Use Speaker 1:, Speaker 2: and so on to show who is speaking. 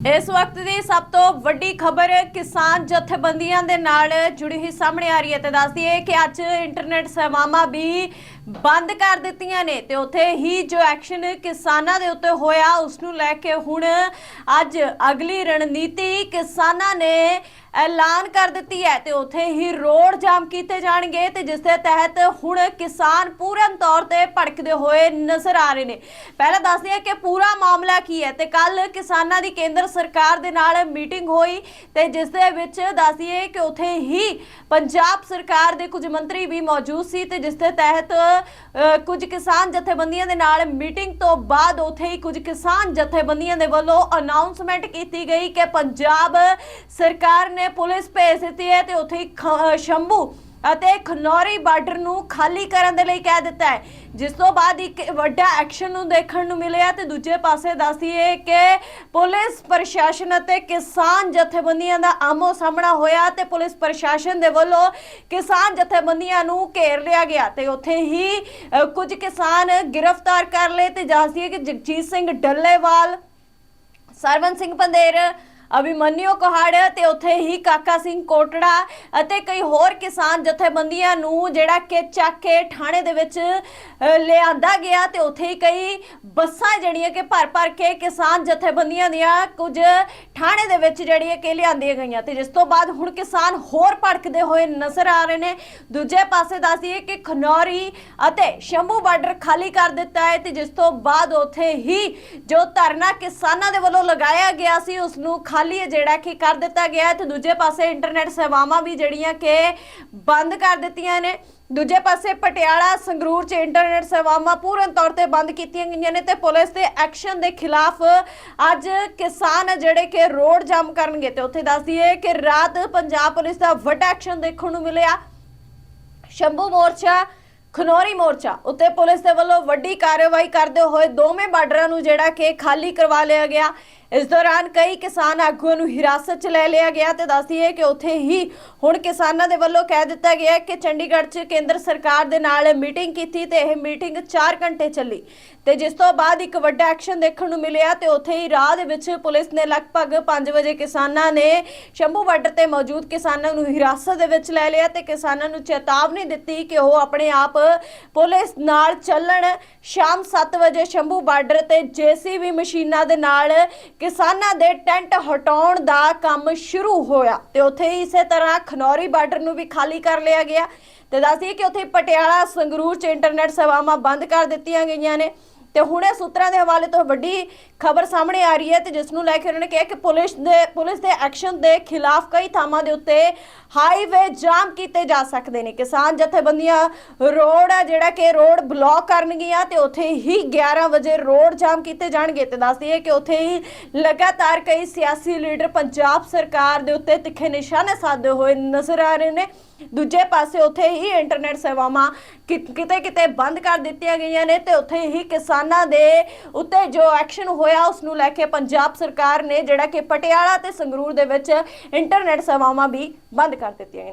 Speaker 1: ਇਸ ਵਕਤ ਦੀ ਸਭ ਤੋਂ ਵੱਡੀ ਖਬਰ ਕਿਸਾਨ ਜਥੇਬੰਦੀਆਂ ਦੇ ਨਾਲ ਜੁੜੀ ਹੋਈ ਸਾਹਮਣੇ ਆ ਰਹੀ ਹੈ ਤੇ ਦੱਸਦੀ ਹੈ ਕਿ ਅੱਜ ਇੰਟਰਨੈਟ ਸੇਵਾਵਾਂ ਵੀ ਬੰਦ ਕਰ ਦਿੱਤੀਆਂ ਨੇ ਤੇ ਉੱਥੇ ਹੀ ਜੋ ਐਕਸ਼ਨ ਕਿਸਾਨਾਂ ਦੇ ਉੱਤੇ ਹੋਇਆ, ਉਸ ਨੂੰ ਲੈ ਕੇ ਹੁਣ ਅੱਜ ਅਗਲੀ ਰਣਨੀਤੀ ਕਿਸਾਨਾਂ ਨੇ ਐਲਾਨ ਕਰ ਦਿੱਤੀ ਹੈ ਤੇ ਉੱਥੇ ਹੀ ਰੋਡ ਜਾਮ ਕੀਤੇ ਜਾਣਗੇ ਤੇ ਜਿਸ ਦੇ ਤਹਿਤ ਹੁਣ ਕਿਸਾਨ ਪੂਰਨ ਤੌਰ ਤੇ ਭੜਕਦੇ ਹੋਏ ਨਜ਼ਰ ਆ ਰਹੇ ਨੇ। ਪਹਿਲਾਂ ਦੱਸਦੇ ਹਾਂ ਕਿ ਪੂਰਾ ਮਾਮਲਾ ਕੀ ਹੈ ਤੇ ਕੱਲ ਕਿਸਾਨਾਂ ਦੀ ਕੇਂਦਰ ਸਰਕਾਰ ਦੇ ਨਾਲ ਮੀਟਿੰਗ ਹੋਈ ਤੇ ਜਿਸ ਦੇ ਵਿੱਚ ਦੱਸਦੀਏ ਕਿ ਉੱਥੇ ਹੀ ਪੰਜਾਬ ਸਰਕਾਰ ਦੇ ਕੁਝ ਮੰਤਰੀ ਵੀ ਮੌਜੂਦ ਸੀ ਤੇ ਜਿਸ ਦੇ ਤਹਿਤ ਕੁਝ ਕਿਸਾਨ ਜਥੇਬੰਦੀਆਂ ਦੇ ਨਾਲ ਮੀਟਿੰਗ ਤੋਂ ਬਾਅਦ ਉੱਥੇ ਹੀ ਕੁਝ ਕਿਸਾਨ ਜਥੇਬੰਦੀਆਂ ਦੇ ਵੱਲੋਂ ਅਨਾਉਂਸਮੈਂਟ ਕੀਤੀ ਗਈ ਕਿ ਪੰਜਾਬ ਸਰਕਾਰ ਨੇ ਪੁਲਿਸ ਭੇਜ ਦਿੱਤੀ ਹੈ ਤੇ ਉੱਥੇ ਹੀ ਖ- ਸ਼ੰਭੂ ਅਤੇ ਖਨੌਰੀ ਬਾਰਡਰ ਨੂੰ ਖਾਲੀ ਕਰਨ ਦੇ ਲਈ ਕਹਿ ਦਿੱਤਾ ਹੈ। ਜਿਸ ਤੋਂ ਬਾਅਦ ਇੱਕ ਵੱਡਾ ਐਕਸ਼ਨ ਨੂੰ ਦੇਖਣ ਨੂੰ ਮਿਲਿਆ ਤੇ ਦੂਜੇ ਪਾਸੇ ਦੱਸੀਏ ਕਿ ਪੁਲਿਸ ਪ੍ਰਸ਼ਾਸਨ ਅਤੇ ਕਿਸਾਨ ਜਥੇਬੰਦੀਆਂ ਦਾ ਆਮੋ ਸਾਹਮਣਾ ਹੋਇਆ ਤੇ ਪੁਲਿਸ ਪ੍ਰਸ਼ਾਸਨ ਦੇ ਵੱਲੋਂ ਕਿਸਾਨ ਜਥੇਬੰਦੀਆਂ ਨੂੰ ਘੇਰ ਲਿਆ ਗਿਆ ਤੇ ਉੱਥੇ ਹੀ ਅ, ਕੁਝ ਕਿਸਾਨ ਗ੍ਰਿਫਤਾਰ ਕਰ ਲਏ ਤੇ ਦੱਸੀਏ ਕਿ ਜਗਜੀਤ ਸਿੰਘ ਡੱਲੇਵਾਲ ਸਰਵਨ ਸਿੰਘ ਪੰਦੇਰ ਅਭਿਮਨਿਓ ਕੋਹੜ ਤੇ ਉੱਥੇ ਹੀ ਕਾਕਾ ਸਿੰਘ ਕੋਟੜਾ ਅਤੇ ਕਈ ਹੋਰ ਕਿਸਾਨ ਜਥੇਬੰਦੀਆਂ ਨੂੰ ਜਿਹੜਾ ਕਿ ਚੱਕ ਕੇ ਥਾਣੇ ਦੇ ਵਿੱਚ ਲਿਆਂਦਾ ਗਿਆ ਤੇ ਉੱਥੇ ਹੀ ਕਈ ਬੱਸਾਂ ਜਿਹੜੀਆਂ ਕਿ ਭਰ ਭਰ ਕੇ ਕਿਸਾਨ ਜਥੇਬੰਦੀਆਂ ਦੀਆਂ ਕੁਝ ਥਾਣੇ ਦੇ ਵਿੱਚ ਜਿਹੜੀਆਂ ਕਿ ਲਿਆਂਦੀਆਂ ਗਈਆਂ ਤੇ ਜਿਸ ਤੋਂ ਬਾਅਦ ਹੁਣ ਕਿਸਾਨ ਹੋਰ ਭੜਕਦੇ ਹੋਏ ਨਜ਼ਰ ਆ ਰਹੇ ਨੇ। ਦੂਜੇ ਪਾਸੇ ਦੱਸਦੀਏ ਕਿ ਖਨੌਰੀ ਅਤੇ ਸ਼ੰਭੂ ਬਾਰਡਰ ਖਾਲੀ ਕਰ ਦਿੱਤਾ ਹੈ ਤੇ ਜਿਸ ਤੋਂ ਬਾਅਦ ਉੱਥੇ ਹੀ ਜੋ ਧਰਨਾ ਕਿਸਾਨਾਂ ਦੇ ਵੱਲੋਂ ਲਗਾਇਆ ਗਿਆ ਸੀ ਉਸ ਨੂੰ ਖਾਲੀ ਜਿਹੜਾ ਕਿ ਕਰ ਦਿੱਤਾ ਗਿਆ ਤੇ ਦੂਜੇ ਪਾਸੇ ਇੰਟਰਨੈਟ ਸੇਵਾਵਾਂ ਵੀ ਜਿਹੜੀਆਂ ਕਿ ਬੰਦ ਕਰ ਦਿੱਤੀਆਂ ਨੇ। ਦੂਜੇ ਪਾਸੇ ਪਟਿਆਲਾ, ਸੰਗਰੂਰ ਚ ਇੰਟਰਨੈਟ ਸੇਵਾਵਾਂ ਪੂਰਨ ਤੌਰ ਤੇ ਬੰਦ ਕੀਤੀਆਂ ਗਈਆਂ ਨੇ ਤੇ ਪੁਲਿਸ ਦੇ ਐਕਸ਼ਨ ਦੇ ਖਿਲਾਫ ਅੱਜ ਕਿਸਾਨ ਜਿਹੜੇ ਕਿ ਰੋਡ ਜਾਮ ਕਰਨਗੇ ਤੇ ਉੱਥੇ ਦੱਸ ਦਈਏ ਕਿ ਰਾਤ ਪੰਜਾਬ ਪੁਲਿਸ ਦਾ ਵੱਡਾ ਐਕਸ਼ਨ ਦੇਖਣ ਨੂੰ ਮਿਲਿਆ। ਸ਼ੰਭੂ ਮੋਰਚਾ, ਖਨੌਰੀ ਮੋਰਚਾ ਉੱਤੇ ਪੁਲਿਸ ਦੇ ਵੱਲੋਂ ਵੱਡੀ ਕਾਰਵਾਈ ਕਰਦੇ ਹੋਏ ਦੋਵੇਂ ਬਾਰਡਰਾਂ ਨੂੰ ਜਿਹੜਾ ਕਿ ਖਾਲੀ ਕਰਵਾ ਲਿਆ ਗਿਆ। ਇਸ ਦੌਰਾਨ ਕਈ ਕਿਸਾਨ ਆਗੂਆਂ ਨੂੰ ਹਿਰਾਸਤ 'ਚ ਲੈ ਲਿਆ ਗਿਆ ਤੇ ਹੈ ਕਿ ਉੱਥੇ ਹੀ ਹੁਣ ਕਿਸਾਨਾਂ ਦੇ ਵੱਲੋਂ ਕਹਿ ਦਿੱਤਾ ਗਿਆ ਕਿ ਚੰਡੀਗੜ੍ਹ 'ਚ ਕੇਂਦਰ ਸਰਕਾਰ ਦੇ ਨਾਲ ਮੀਟਿੰਗ ਕੀਤੀ ਤੇ ਇਹ ਮੀਟਿੰਗ 4 ਘੰਟੇ ਚੱਲੀ। ਤੇ ਜਿਸ ਤੋਂ ਬਾਅਦ ਇੱਕ ਵੱਡਾ ਐਕਸ਼ਨ ਦੇਖਣ ਨੂੰ ਮਿਲਿਆ ਤੇ ਉੱਥੇ ਹੀ ਰਾਹ ਦੇ ਵਿੱਚ ਪੁਲਿਸ ਨੇ ਲਗਭਗ 5 ਵਜੇ ਕਿਸਾਨਾਂ ਨੇ ਸ਼ੰਭੂ ਬਾਰਡਰ ਤੇ ਮੌਜੂਦ ਕਿਸਾਨਾਂ ਨੂੰ ਹਿਰਾਸਤ ਦੇ ਵਿੱਚ ਲੈ ਲਿਆ ਤੇ ਕਿਸਾਨਾਂ ਨੂੰ ਚੇਤਾਵਨੀ ਦਿੱਤੀ ਕਿ ਉਹ ਆਪਣੇ ਆਪ ਪੁਲਿਸ ਨਾਲ ਚੱਲਣ। ਸ਼ਾਮ 7 ਵਜੇ ਸ਼ੰਭੂ ਬਾਰਡਰ ਤੇ ਜੀਸੀਬੀ ਮਸ਼ੀਨਾਂ ਦੇ ਨਾਲ ਕਿਸਾਨਾਂ ਦੇ ਟੈਂਟ ਹਟਾਉਣ ਦਾ ਕੰਮ ਸ਼ੁਰੂ ਹੋਇਆ ਤੇ ਉੱਥੇ ਹੀ ਇਸੇ ਤਰ੍ਹਾਂ ਖਨੌਰੀ ਬਾਰਡਰ ਨੂੰ ਵੀ ਖਾਲੀ ਕਰ ਲਿਆ ਗਿਆ ਤੇ ਦੱਸਦੀ ਕਿ ਉੱਥੇ ਪਟਿਆਲਾ ਸੰਗਰੂਰ ਚ ਇੰਟਰਨੈਟ ਸੇਵਾਵਾਂ ਬੰਦ ਕਰ ਦਿੱਤੀਆਂ ਗਈਆਂ ਨੇ। ਤੇ ਹੁਣੇ ਸੂਤਰਾਂ ਦੇ ਹਵਾਲੇ ਤੋਂ ਵੱਡੀ ਖਬਰ ਸਾਹਮਣੇ ਆ ਰਹੀ ਹੈ ਤੇ ਜਿਸ ਨੂੰ ਲੈ ਕੇ ਉਹਨਾਂ ਨੇ ਕਿਹਾ ਕਿ ਪੁਲਿਸ ਦੇ ਪੁਲਿਸ ਦੇ ਐਕਸ਼ਨ ਦੇ ਖਿਲਾਫ ਕਈ ਥਾਵਾਂ ਦੇ ਉੱਤੇ ਹਾਈਵੇ ਜਾਮ ਕੀਤੇ ਜਾ ਸਕਦੇ ਨੇ। ਕਿਸਾਨ ਜਥੇਬੰਦੀਆਂ ਰੋਡ ਆ ਜਿਹੜਾ ਕਿ ਰੋਡ ਬਲੌਕ ਕਰਨਗੀਆਂ ਤੇ ਉੱਥੇ ਹੀ 11 ਵਜੇ ਰੋਡ ਜਾਮ ਕੀਤੇ ਜਾਣਗੇ ਤੇ ਦੱਸਦੀ ਹੈ ਕਿ ਉੱਥੇ ਹੀ ਲਗਾਤਾਰ ਕਈ ਸਿਆਸੀ ਲੀਡਰ ਪੰਜਾਬ ਸਰਕਾਰ ਦੇ ਉੱਤੇ ਤਿੱਖੇ ਨਿਸ਼ਾਨੇ ਸਾਧੇ ਹੋਏ ਨਜ਼ਰ ਆ ਰਹੇ ਨੇ। ਦੂਜੇ ਪਾਸੇ ਉੱਥੇ ਹੀ ਇੰਟਰਨੈਟ ਸੇਵਾਵਾਂ ਕਿ- ਕਿਤੇ ਕਿਤੇ ਬੰਦ ਕਰ ਦਿੱਤੀਆਂ ਗਈਆਂ ਨੇ ਤੇ ਉੱਥੇ ਹੀ ਕਿਸਾਨ ਦੇ ਉੱਤੇ ਜੋ ਐਕਸ਼ਨ ਹੋਇਆ ਉਸ ਨੂੰ ਲੈ ਕੇ ਪੰਜਾਬ ਸਰਕਾਰ ਨੇ ਜਿਹੜਾ ਕਿ ਪਟਿਆਲਾ ਤੇ ਸੰਗਰੂਰ ਦੇ ਵਿੱਚ ਇੰਟਰਨੈਟ ਸੇਵਾਵਾਂ ਵੀ ਬੰਦ ਕਰ ਦਿੱਤੀਆਂ ਗਈਆਂ।